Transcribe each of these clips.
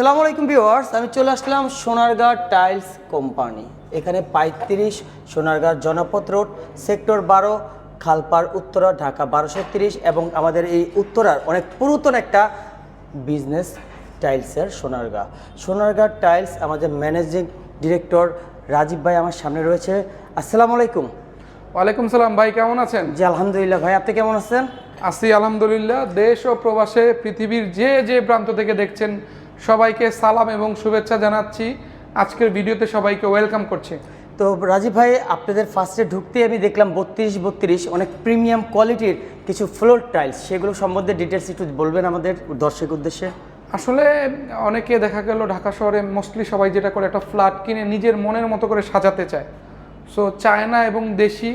আসসালামু আলাইকুম ভিউয়ার্স আমি চলে আসলাম সোনারগাঁ টাইলস কোম্পানি। এখানে পঁয়ত্রিশ সোনারগাঁ জনপথ রোড সেক্টর বারো খালপাড় উত্তরা ঢাকা বারোশো তিরিশ এবং আমাদের এই উত্তরার অনেক পুরাতন একটা বিজনেস টাইলসের সোনারগাঁ সোনারগাঁ টাইলস আমাদের ম্যানেজিং ডিরেক্টর রাজীব ভাই আমার সামনে রয়েছে। আসসালামু আলাইকুম। ওয়ালাইকুম সালাম ভাই কেমন আছেন? জি আলহামদুলিল্লাহ ভাই আপনি কেমন আছেন? আছি আলহামদুলিল্লাহ দেশ ও প্রবাসে পৃথিবীর যে যে প্রান্ত থেকে দেখছেন সবাইকে সালাম এবং শুভেচ্ছা জানাচ্ছি। আজকের ভিডিওতে সবাইকে ওয়েলকাম করছি। তো রাজীব ভাই আপনাদের ফার্স্টে ঢুকতে আমি দেখলাম বত্রিশ বত্রিশ অনেক প্রিমিয়াম কোয়ালিটির কিছু ফ্লোর টাইলস সেগুলো সম্বন্ধে ডিটেলস একটু বলবেন আমাদের দর্শক উদ্দেশ্যে? আসলে অনেকে দেখা গেল ঢাকা শহরে মোস্টলি সবাই যেটা করে একটা ফ্ল্যাট কিনে নিজের মনের মতো করে সাজাতে চায়। সো চায়না এবং দেশি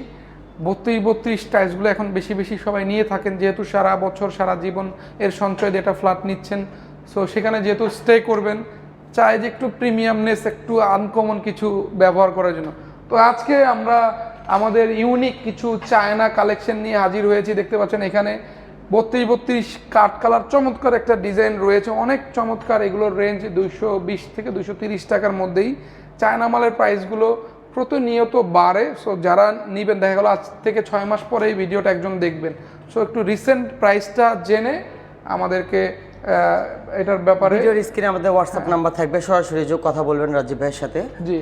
বত্রিশ বত্রিশ টাইলসগুলো এখন বেশি বেশি সবাই নিয়ে থাকেন। যেহেতু সারা বছর সারা জীবন এর সঞ্চয় দিয়ে একটা ফ্ল্যাট নিচ্ছেন। সো সেখানে যেহেতু স্টে করবেন চায় যে একটু প্রিমিয়ামনেস একটু আনকমন কিছু ব্যবহার করার জন্য। তো আজকে আমরা আমাদের ইউনিক কিছু চায়না কালেকশন নিয়ে হাজির হয়েছি, দেখতে পাচ্ছেন এখানে বত্রিশ বত্রিশ কাঠ কালার, চমৎকার একটা ডিজাইন রয়েছে। অনেক চমৎকার এগুলোর রেঞ্জ দুইশো বিশ থেকে দুশো তিরিশ টাকার মধ্যেই। চায়না মালের প্রাইসগুলো প্রতিনিয়ত বাড়ে। সো যারা নিবেন, দেখা গেলো আজ থেকে ছয় মাস পরে এই ভিডিওটা একজন দেখবেন। সো একটু রিসেন্ট প্রাইসটা জেনে আমাদেরকে এটার ব্যাপারে ভিডিওর স্ক্রিনে আমাদের হোয়াটসঅ্যাপ নাম্বার থাকবে সরাসরি যোগ কথা বলবেন রাজীব ভাইয়ের সাথে। জি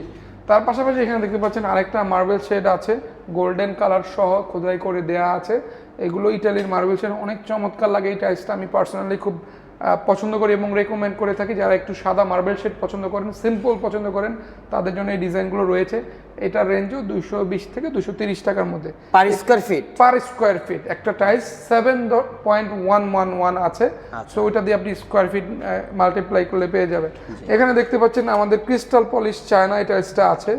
তার পাশাপাশি এখানে দেখতে পাচ্ছেন আরেকটা মার্বেল শেড আছে গোল্ডেন কালার সহ খোদাই করে দেয়া আছে। এগুলো ইটালির মার্বেল শেড অনেক চমৎকার লাগে এই টাইলসটা আমি পার্সোনালি খুব পছন্দ করি এবং রেকমেন্ড করে থাকি। যারা একটু সাদা মার্বেল শেড পছন্দ করেন সিম্পল পছন্দ করেন তাদের জন্য এই ডিজাইনগুলো রয়েছে। এটার রেঞ্জও দুশো বিশ থেকে দুশো তিরিশ টাকার মধ্যে। Per square feet per square feet একটা tiles seven point one one one আছে। সো ওইটা দিয়ে আপনি স্কোয়ার ফিট মাল্টিপ্লাই করলে পেয়ে যাবেন। এখানে দেখতে পাচ্ছেন আমাদের ক্রিস্টাল পলিশ চায়না এই টাইলসটা আছে।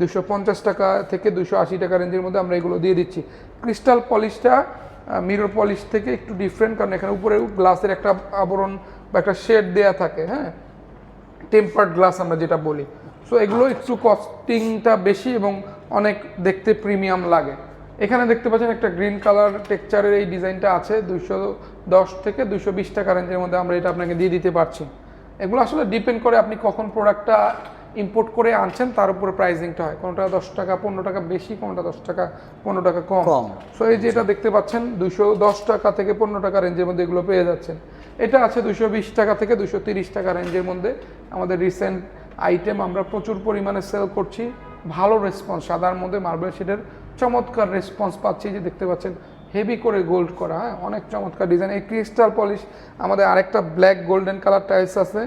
দুশো পঞ্চাশ টাকা থেকে দুশো আশি টাকা রেঞ্জের মধ্যে আমরা এগুলো দিয়ে দিচ্ছি। ক্রিস্টাল পলিশটা মিরর পলিশ থেকে একটু ডিফারেন্ট কারণ এখানে উপরে গ্লাসের একটা আবরণ বা একটা শেড দেয়া থাকে হ্যাঁ? টেম্পার্ড গ্লাস আমরা যেটা বলি। সো এগুলো একটু কস্টিংটা বেশি এবং অনেক দেখতে প্রিমিয়াম লাগে। এখানে দেখতে পাচ্ছেন একটা গ্রিন কালার টেক্সচারের এই ডিজাইনটা আছে দুশো দশ থেকে দুশো বিশ টাকা রেঞ্জের মধ্যে আমরা এটা আপনাকে দিয়ে দিতে পারছি। এগুলো আসলে ডিপেন্ড করে আপনি কখন প্রোডাক্টটা ইম্পোর্ট করে আনছেন তার উপরে প্রাইসিংটা হয়। কোনোটা দশ টাকা পনেরো টাকা বেশি কোনোটা দশ টাকা পনেরো টাকা কম। কম। সো এই যেটা দেখতে পাচ্ছেন দুশো দশ টাকা থেকে পনেরো টাকা রেঞ্জের মধ্যে এগুলো পেয়ে যাচ্ছেন। এটা আছে দুশো বিশ টাকা থেকে দুশো তিরিশ টাকা রেঞ্জের মধ্যে। আমাদের রিসেন্ট আইটেম আমরা প্রচুর পরিমাণে সেল করছি। ভালো রেসপন্স সাদার মধ্যে মার্বেল শেডের চমৎকার রেসপন্স পাচ্ছি। যে দেখতে পাচ্ছেন হেভি করে গোল্ড করা হ্যাঁ? অনেক চমৎকার ডিজাইন এই ক্রিস্টাল পলিশ আমাদের আরেকটা ব্ল্যাক গোল্ডেন কালার টাইলস আছে।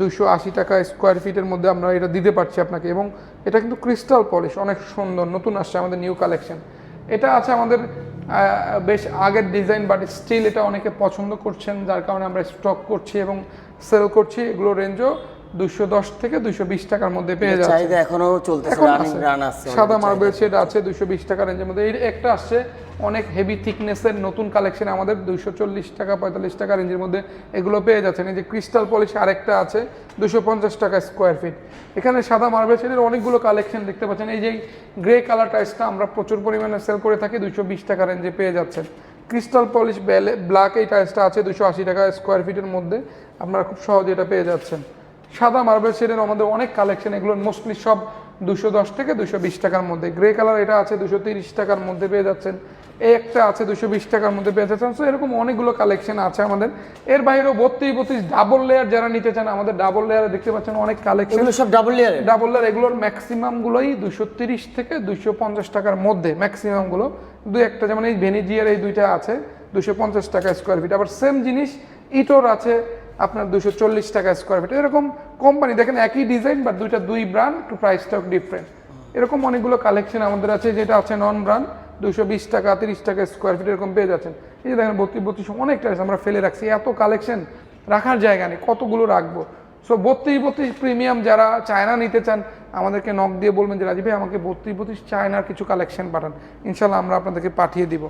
দুশো আশি টাকা স্কোয়ার ফিটের মধ্যে আমরা এটা দিতে পারছি আপনাকে। এবং এটা কিন্তু ক্রিস্টাল পলিশ অনেক সুন্দর, নতুন আসছে আমাদের নিউ কালেকশন এটা আছে আমাদের বেশ আগের ডিজাইন বাট স্টিল এটা অনেকে পছন্দ করছেন, যার কারণে আমরা স্টক করছি এবং সেল করছি। এগুলো রেঞ্জও দুশো দশ থেকে দুশো বিশ টাকার মধ্যে পেয়ে যাচ্ছে। চাহিদা এখনও চলতেছে রানিং রান আছে। সাদা মার্বেল শেড আছে দুশো বিশ টাকা রেঞ্জের মধ্যে। এই একটা আসছে অনেক হেভি থিকনেসের নতুন কালেকশন আমাদের দুশো চল্লিশ টাকা পঁয়তাল্লিশ টাকা রেঞ্জের মধ্যে এগুলো পেয়ে যাচ্ছেন। এই যে ক্রিস্টাল পলিশ আরেকটা আছে দুশো পঞ্চাশ টাকা স্কোয়ার ফিট এখানে সাদা মার্বেল শেডের অনেকগুলো কালেকশন দেখতে পাচ্ছেন। এই যে গ্রে কালার টাইসটা আমরা প্রচুর পরিমাণে সেল করে থাকি দুশো বিশ টাকা রেঞ্জে পেয়ে যাচ্ছেন। ক্রিস্টাল পলিশ ব্ল্যাক এই টাইসটা আছে দুশো আশি টাকা স্কোয়ার ফিটের মধ্যে। আপনারা খুব সহজে এটা পেয়ে যাচ্ছেন। সাদা মার্বেল শেডের আমাদের অনেক কালেকশন এগুলো মোস্টলি সব দুশো দশ থেকে দুশো বিশ টাকার মধ্যে। গ্রে কালার এটা আছে দুশো তিরিশ টাকার মধ্যে পেয়ে যাচ্ছেন। এই একটা আছে দুশো বিশ টাকার মধ্যে পেয়ে যাচ্ছেন। সো এরকম অনেকগুলো কালেকশন আছে আমাদের। এর বাইরেও বত্রিশ বত্রিশ ডাবল লেয়ার যারা নিতে চান আমাদের ডাবল লেয়ারে দেখতে পাচ্ছেন অনেক কালেকশন এগুলো সব ডাবল লেয়ারে ডাবল লেয়ার এগুলোর ম্যাক্সিমাম গুলোই দুশো তিরিশ থেকে দুশো পঞ্চাশ টাকার মধ্যে ম্যাক্সিমামগুলো। দু একটা যেমন এই ভেনিজিয়ার এই দুইটা আছে দুশো পঞ্চাশ টাকা স্কোয়ার ফিট আবার সেম জিনিস ইটোর আছে আপনার দুশো চল্লিশ টাকা স্কোয়ার ফিট এরকম কোম্পানি দেখেন একই ডিজাইন বা দুইটা দুই ব্র্যান্ড একটু প্রাইসটাও ডিফারেন্ট এরকম অনেকগুলো কালেকশন আমাদের আছে, যেটা আছে নন ব্র্যান্ড দুশো বিশ টাকা, তিরিশ টাকা স্কোয়ার ফিট এরকম পেয়ে যাচ্ছেন। এই যে দেখেন, বত্রিশ বত্রিশ, অনেকটা আছে, আমরা ফেলে রাখছি। এত কালেকশন রাখার জায়গা নেই, কতগুলো রাখব? সো বত্রিশ বত্রিশ প্রিমিয়াম যারা চায়না নিতে চান, আমাদেরকে নক দিয়ে বলবেন যে, রাজীব ভাই, আমাকে বত্রিশ বত্রিশ চায়নার কিছু কালেকশন পাঠান। ইনশাল্লাহ আমরা আপনাদেরকে পাঠিয়ে দিব।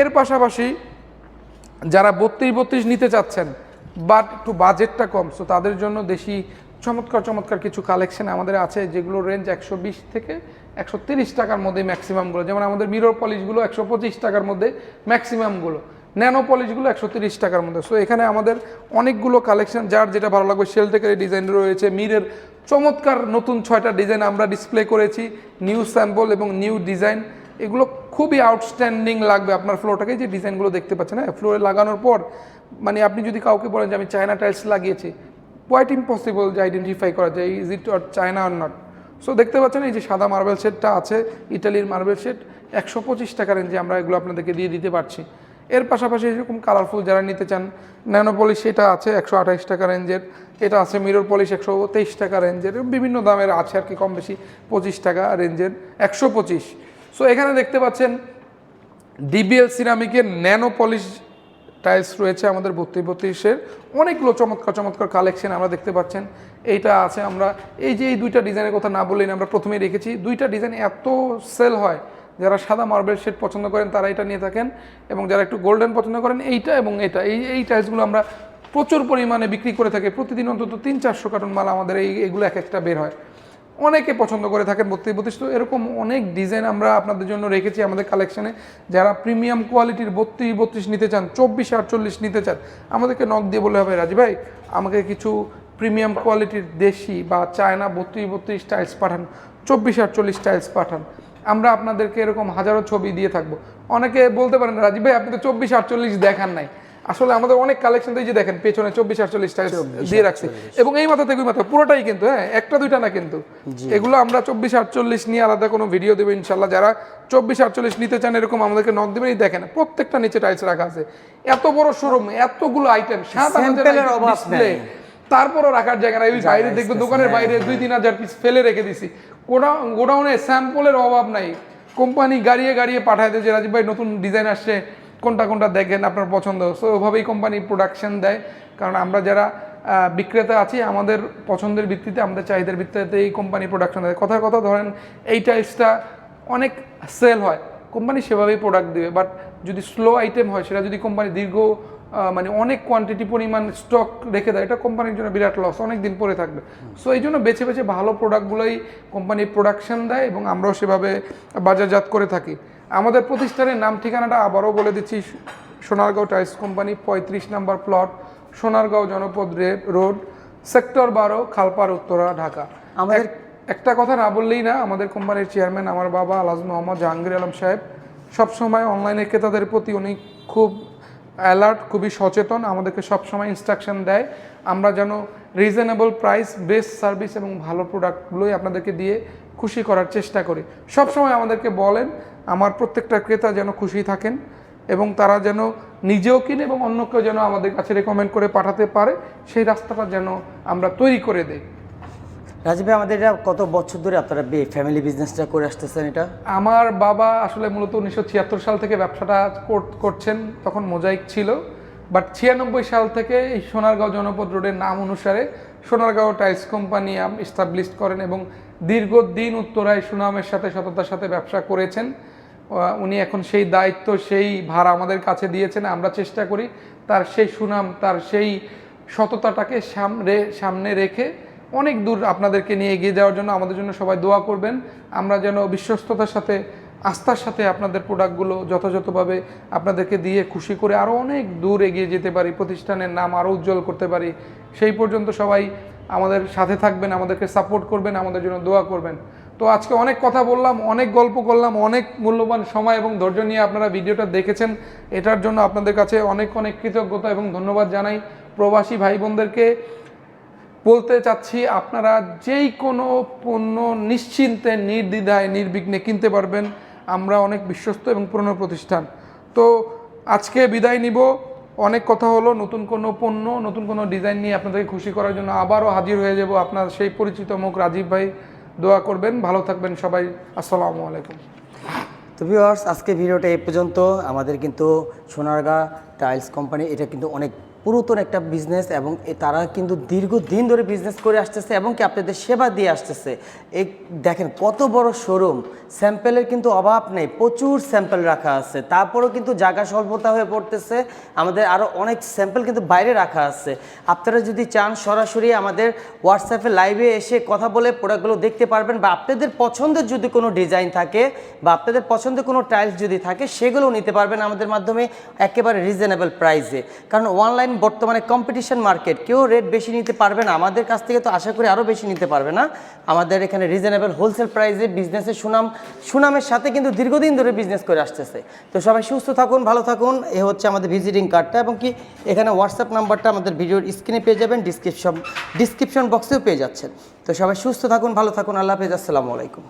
এর পাশাপাশি যারা বত্রিশ বত্রিশ নিতে চাচ্ছেন বাট একটু বাজেটটা কম। সো তাদের জন্য দেশি চমৎকার চমৎকার কিছু কালেকশন আমাদের আছে, যেগুলো রেঞ্জ একশো বিশ থেকে একশো তিরিশ টাকার মধ্যে ম্যাক্সিমামগুলো যেমন আমাদের মিরর পলিশগুলো একশো পঁচিশ টাকার মধ্যে ম্যাক্সিমামগুলো ন্যানো পলিশগুলো একশো তিরিশ টাকার মধ্যে। সো এখানে আমাদের অনেকগুলো কালেকশন যার যেটা ভালো লাগবে সেল থেকে ডিজাইন রয়েছে মিরের চমৎকার নতুন ছয়টা ডিজাইন আমরা ডিসপ্লে করেছি নিউ স্যাম্পল এবং নিউ ডিজাইন এগুলো খুবই আউটস্ট্যান্ডিং লাগবে আপনার ফ্লোরটাকে যে ডিজাইনগুলো দেখতে পাচ্ছেন হ্যাঁ ফ্লোরে লাগানোর পর মানে আপনি যদি কাউকে বলেন যে আমি চায়না টাইলস লাগিয়েছি কোয়াইট ইম্পসিবল যে আইডেন্টিফাই করা যায় is it or China or not so দেখতে পাচ্ছেন, এই যে সাদা মার্বেল সেটটা আছে ইটালির মার্বেল সেট একশো পঁচিশ টাকা রেঞ্জে আমরা এগুলো আপনাদেরকে দিয়ে দিতে পারছি। এর পাশাপাশি এরকম কালারফুল যারা নিতে চান ন্যানো পলিশ এটা আছে, একশো আঠাইশ টাকা রেঞ্জের এটা আছে মিরর পলিশ একশো তেইশ টাকা রেঞ্জের বিভিন্ন দামের আছে আর কি, কম বেশি পঁচিশ টাকা রেঞ্জের একশো পঁচিশ। সো এখানে দেখতে পাচ্ছেন ডিবিএল সিরামিকের ন্যানো পলিশ টাইলস রয়েছে আমাদের বত্রিশ বত্রিশের। অনেকগুলো চমৎকার চমৎকার কালেকশন আমরা দেখতে পাচ্ছেন। এইটা আছে আমরা এই যে এই দুইটা ডিজাইনের কথা না বললেই না, আমরা প্রথমেই রেখেছি। দুইটা ডিজাইন এত সেল হয় যারা সাদা মার্বেল শেড পছন্দ করেন তারা এটা নিয়ে থাকেন। এবং যারা একটু গোল্ডেন পছন্দ করেন এইটা এবং এটা এই এই টাইলসগুলো আমরা প্রচুর পরিমাণে বিক্রি করে থাকি। প্রতিদিন অন্তত তিন চারশো কার্টন মাল আমাদের এই এগুলো এক একটা বের হয়। অনেকে পছন্দ করে থাকেন বত্রিশ বত্রিশ। তো এরকম অনেক ডিজাইন আমরা আপনাদের জন্য রেখেছি আমাদের কালেকশনে যারা প্রিমিয়াম কোয়ালিটির বত্রিশ বত্রিশ নিতে চান, চব্বিশ আটচল্লিশ নিতে চান, আমাদেরকে নক দিয়ে বলে হবে, রাজি ভাই, আমাকে কিছু প্রিমিয়াম কোয়ালিটির দেশি বা চায়না বত্রিশ বত্রিশ টাইলস পাঠান, চব্বিশ আটচল্লিশ টাইলস পাঠান। আমরা আপনাদেরকে এরকম হাজারো ছবি দিয়ে থাকব। অনেকে বলতে পারেন রাজীব ভাই, আপনি তো চব্বিশ আটচল্লিশ দেখান নাই। আসলে আমাদের অনেক কালেকশন এই যে দেখেন পেছনে চব্বিশ আটচল্লিশ টাইলস দিয়ে রাখছি। এবং এই মাথা থেকে মাথা পুরোটাই কিন্তু হ্যাঁ একটা দুইটা না কিন্তু। এগুলো আমরা চব্বিশ আটচল্লিশ নিয়ে আলাদা কোনো ভিডিও দেবো ইনশাল্লাহ। যারা চব্বিশ আটচল্লিশ নিতে চান এরকম আমাদেরকে নক দেবেন। এই দেখেন প্রত্যেকটা নিচে টাইলস রাখা আছে। এত বড় শোরুম এতগুলো আইটেম সাত নেই। তারপরও রাখার জায়গা নাই। ওই বাইরে দেখবেন দোকানের বাইরে দুই তিন হাজার পিস ফেলে রেখে দিছি। গোডাউন গোডাউনে স্যাম্পলের অভাব নাই। কোম্পানি গাড়িয়ে গাড়িয়ে পাঠায় দেয়। যে রাজীব ভাই নতুন ডিজাইন আসছে। কোনটা কোনটা দেখেন আপনার পছন্দ। সো ওভাবেই কোম্পানি প্রোডাকশন দেয়। কারণ আমরা যারা বিক্রেতা আছি, আমাদের পছন্দের ভিত্তিতে, আমাদের চাহিদার ভিত্তিতে এই কোম্পানি প্রোডাকশন দেয়। কথার কথা ধরেন, এই টাইপসটা অনেক সেল হয়। কোম্পানি সেভাবেই প্রোডাক্ট দেবে। বাট যদি স্লো আইটেম হয়, সেটা যদি কোম্পানি দীর্ঘ মানে অনেক কোয়ান্টিটি পরিমাণ স্টক রেখে দেয়, এটা কোম্পানির জন্য বিরাট লস অনেক দিন পরে থাকবে। সো এই জন্য বেছে বেছে ভালো প্রোডাক্টগুলোই কোম্পানি প্রোডাকশন দেয় এবং আমরাও সেভাবে বাজারজাত করে থাকি। আমাদের প্রতিষ্ঠানের নাম ঠিকানাটা আবারও বলে দিচ্ছি সোনারগাঁও টাইলস কোম্পানি পঁয়ত্রিশ number plot Sonargaon Janapath road sector বারো খালপার উত্তরা ঢাকা। আমাদের- একটা কথা না বললেই না আমাদের কোম্পানির চেয়ারম্যান আমার বাবা আলাজ মোহাম্মদ জাহাঙ্গীর আলম সাহেব সবসময় অনলাইনে ক্রেতাদের প্রতি উনি খুব অ্যালার্ট খুবই সচেতন আমাদেরকে সবসময় ইনস্ট্রাকশন দেয়। আমরা যেন রিজনেবল প্রাইস বেস্ট সার্ভিস এবং ভালো প্রোডাক্টগুলোই আপনাদেরকে দিয়ে খুশি করার চেষ্টা করি। সবসময় আমাদেরকে বলেন আমার প্রত্যেকটা ক্রেতা যেন খুশি থাকেন এবং তারা যেন নিজেও কিনে এবং অন্যকেও যেন আমাদের কাছে রেকমেন্ড করে পাঠাতে পারে সেই রাস্তাটা যেন আমরা তৈরি করে দেই। রাজীব আমাদের এটা কত বছর ধরে আপনারা ফ্যামিলি বিজনেসটা করে আসতেছেন এটা? আমার বাবা আসলে মূলত উনিশশো ছিয়াত্তর সাল থেকে ব্যবসাটা করছেন তখন মোজাইক ছিল। বাট ছিয়ানব্বই সাল থেকে এই সোনারগাঁও জনপদ রোডের নাম অনুসারে সোনারগাঁও টাইলস কোম্পানি ইস্টাবলিশ করেন এবং দীর্ঘদিন উত্তরায় সুনামের সাথে সততার সাথে ব্যবসা করেছেন। উনি এখন সেই দায়িত্ব, সেই ভার আমাদের কাছে দিয়েছেন, আমরা চেষ্টা করি তার সেই সুনাম, তার সেই সততাটাকে সামনে সামনে রেখে অনেক দূর আপনাদেরকে নিয়ে এগিয়ে যাওয়ার জন্য আমাদের জন্য সবাই দোয়া করবেন। আমরা যেন বিশ্বস্ততার সাথে, আস্থার সাথে আপনাদের প্রোডাক্টগুলো যথাযথভাবে আপনাদেরকে দিয়ে খুশি করে আরও অনেক দূর এগিয়ে যেতে পারি, প্রতিষ্ঠানের নাম আরও উজ্জ্বল করতে পারি। সেই পর্যন্ত সবাই আমাদের সাথে থাকবেন, আমাদেরকে সাপোর্ট করবেন, আমাদের জন্য দোয়া করবেন। তো আজকে অনেক কথা বললাম, অনেক গল্প করলাম, অনেক মূল্যবান সময় এবং ধৈর্য নিয়ে আপনারা ভিডিওটা দেখেছেন। এটার জন্য আপনাদের কাছে অনেক অনেক কৃতজ্ঞতা এবং ধন্যবাদ জানাই। প্রবাসী ভাই বোনদেরকে বলতে চাচ্ছি, আপনারা যেই কোনো পণ্য নিশ্চিন্তে, নির্দ্বিধায়, নির্বিঘ্নে কিনতে পারবেন। আমরা অনেক বিশ্বস্ত এবং পুরনো প্রতিষ্ঠান। তো আজকে বিদায় নিব। অনেক কথা হলো, নতুন কোনো পণ্য, নতুন কোনো ডিজাইন নিয়ে আপনাদেরকে খুশি করার জন্য আবারও হাজির হয়ে যাব আপনার সেই পরিচিত মুখ রাজীব ভাই। দোয়া করবেন, ভালো থাকবেন সবাই। আসসালামু আলাইকুম। তো ভিউয়ার্স আজকে ভিডিওটা এই পর্যন্ত। আমাদের কিন্তু সোনারগা টাইলস কোম্পানি, এটা কিন্তু অনেক পুরাতন একটা বিজনেস এবং তারা কিন্তু দীর্ঘদিন ধরে বিজনেস করে আসতেছে এবং কি আপনাদের সেবা দিয়ে আসতেছে। এই দেখেন কত বড় শোরুম স্যাম্পেলের কিন্তু অভাব নেই, প্রচুর স্যাম্পেল রাখা আছে। তারপরেও কিন্তু জায়গা স্বল্পতা হয়ে পড়তেছে, আমাদের আরও অনেক স্যাম্পেল কিন্তু বাইরে রাখা আছে। আপনারা যদি চান সরাসরি আমাদের হোয়াটসঅ্যাপে লাইভে এসে কথা বলে প্রোডাক্টগুলো দেখতে পারবেন বা আপনাদের পছন্দের যদি কোনো ডিজাইন থাকে বা আপনাদের পছন্দের কোনো টাইলস যদি থাকে সেগুলো নিতে পারবেন আমাদের মাধ্যমে একেবারে রিজনেবল প্রাইসে কারণ অনলাইন বর্তমানে কম্পিটিশন মার্কেট কেউ রেট বেশি নিতে পারবে না। আমাদের কাছ থেকে তো আশা করি আরও বেশি নিতে পারবে না। আমাদের এখানে রিজনেবল হোলসেল প্রাইসে বিজনেসের সুনাম, সুনামের সাথে কিন্তু দীর্ঘদিন ধরে বিজনেস করে আসতেছে। তো সবাই সুস্থ থাকুন, ভালো থাকুন। এ হচ্ছে আমাদের ভিজিটিং কার্ডটা এবং কি এখানে হোয়াটসঅ্যাপ নাম্বারটা আমাদের ভিডিওর স্ক্রিনে পেয়ে যাবেন ডিসক্রিপশন ডিসক্রিপশন বক্সেও পেয়ে যাচ্ছেন। তো সবাই সুস্থ থাকুন, ভালো থাকুন। আল্লাহ হাফেজ, আসসালামু আলাইকুম।